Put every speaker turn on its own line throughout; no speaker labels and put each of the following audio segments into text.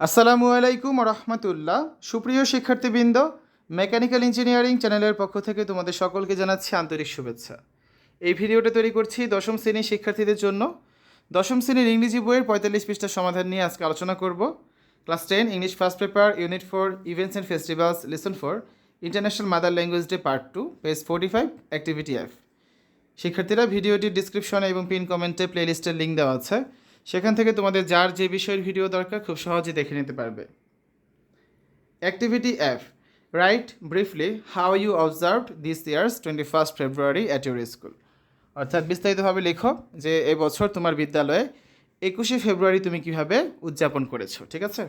আসসালামু আলাইকুম রহমতুল্লাহ। সুপ্রিয় শিক্ষার্থীবৃন্দ, মেকানিক্যাল ইঞ্জিনিয়ারিং চ্যানেলের পক্ষ থেকে তোমাদের সকলকে জানাচ্ছি আন্তরিক শুভেচ্ছা। এই ভিডিওটা তৈরি করছি দশম শ্রেণির শিক্ষার্থীদের জন্য। দশম শ্রেণির ইংরেজি বইয়ের পঁয়তাল্লিশ পৃষ্ঠার সমাধান নিয়ে আজকে আলোচনা করব। Class ten, English first paper, unit four, events and festivals lesson four, international mother language day part two, page forty five, activity F. শিক্ষার্থীরা ভিডিওটির ডিসক্রিপশনে এবং পিন কমেন্টে প্লেলিস্টের লিঙ্ক দেওয়া আছে। সেখান থেকে তোমাদের যার যে বিষয়ের ভিডিও দরকার খুব সহজে দেখে নিতে পারবে। Activity F write briefly how you observed this year's twenty first February at your school অর্থাৎ বিস্তারিতভাবে লেখো যে এবছর তোমার বিদ্যালয়ে একুশে ফেব্রুয়ারি তুমি কীভাবে উদযাপন করেছ, ঠিক আছে?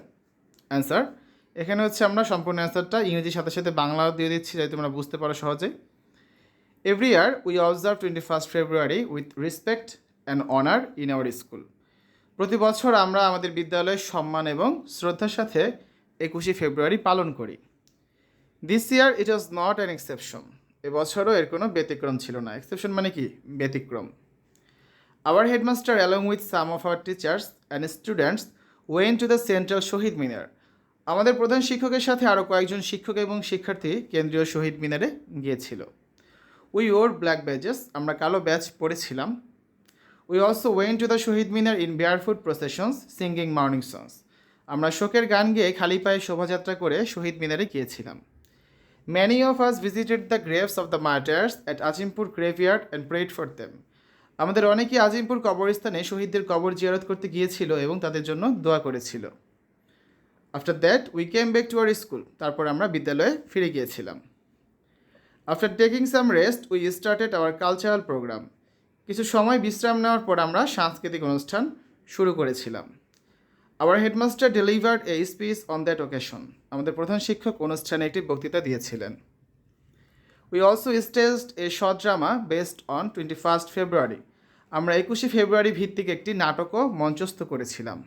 অ্যান্সার এখানে হচ্ছে আমরা সম্পূর্ণ অ্যান্সারটা ইংরেজির সাথে সাথে বাংলাও দিয়ে দিচ্ছি যাতে তোমরা বুঝতে পারো সহজে every year we observe twenty first February with respect and honour in our school প্রতি বছর আমরা আমাদের বিদ্যালয়ের সম্মান এবং শ্রদ্ধার সাথে একুশে ফেব্রুয়ারি পালন করি। This year it was not an exception এবছরও এর কোনো ব্যতিক্রম ছিল না। এক্সেপশন মানে কি? ব্যতিক্রম। Our headmaster along with some of our teachers and students went to the central Shaheed Minar আমাদের প্রধান শিক্ষকের সাথে আরও কয়েকজন শিক্ষক এবং শিক্ষার্থী কেন্দ্রীয় শহীদ মিনারে গিয়েছিল। উই ওর ব্ল্যাক ব্যাজেস আমরা কালো ব্যাচ পড়েছিলাম we also went to the Shaheed Minar in barefoot processions singing morning songs আমরা শোকের গান গেয়ে খালি পায়ে শোভাযাত্রা করে শহীদ মিনারে গিয়েছিলাম। Many of us visited the graves of the martyrs at Azimpur graveyard and prayed for them আমাদের অনেকেই আজিমপুর কবরস্থানে শহীদদের কবর জিয়ারত করতে গিয়েছিল এবং তাদের জন্য দোয়া করেছিল। After that we came back to our school তারপর আমরা বিদ্যালয়ে ফিরে গিয়েছিলাম। After taking some rest we started our cultural programme কিছু সময় বিশ্রাম নেওয়ার পর আমরা সাংস্কৃতিক অনুষ্ঠান শুরু করেছিলাম। Our headmaster delivered a speech on that occasion আমাদের প্রধান শিক্ষক অনুষ্ঠানে একটি বক্তৃতা দিয়েছিলেন। We also staged a short drama based on twenty first February আমরা একুশে ফেব্রুয়ারি ভিত্তিক একটি নাটকও মঞ্চস্থ করেছিলাম।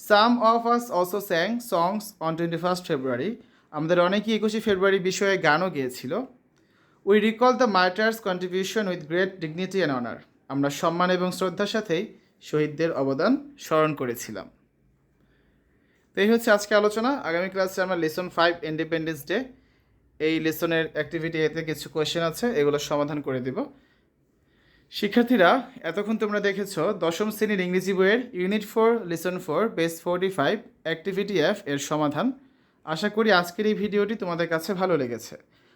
Some of us also sang songs on twenty first February আমাদের অনেকেই একুশে ফেব্রুয়ারি বিষয়ে গানও গেয়েছিল। We recall the martyrs' contribution with great dignity and honour আমরা সম্মান এবং শ্রদ্ধার সাথেই শহীদদের অবদান স্মরণ করেছিলাম। তো এই হচ্ছে আজকে আলোচনা। আগামী ক্লাসে আমরা লেসন ফাইভ ইন্ডিপেন্ডেন্স ডে এই লেসনের অ্যাক্টিভিটি এতে কিছু কোয়েশ্চেন আছে এগুলোর সমাধান করে দেব। শিক্ষার্থীরা, এতক্ষণ তোমরা দেখেছ, দশম শ্রেণির ইংরেজি বইয়ের unit four lesson four page forty five activity F এর সমাধান। আশা করি আজকের এই ভিডিওটি তোমাদের কাছে ভালো লেগেছে।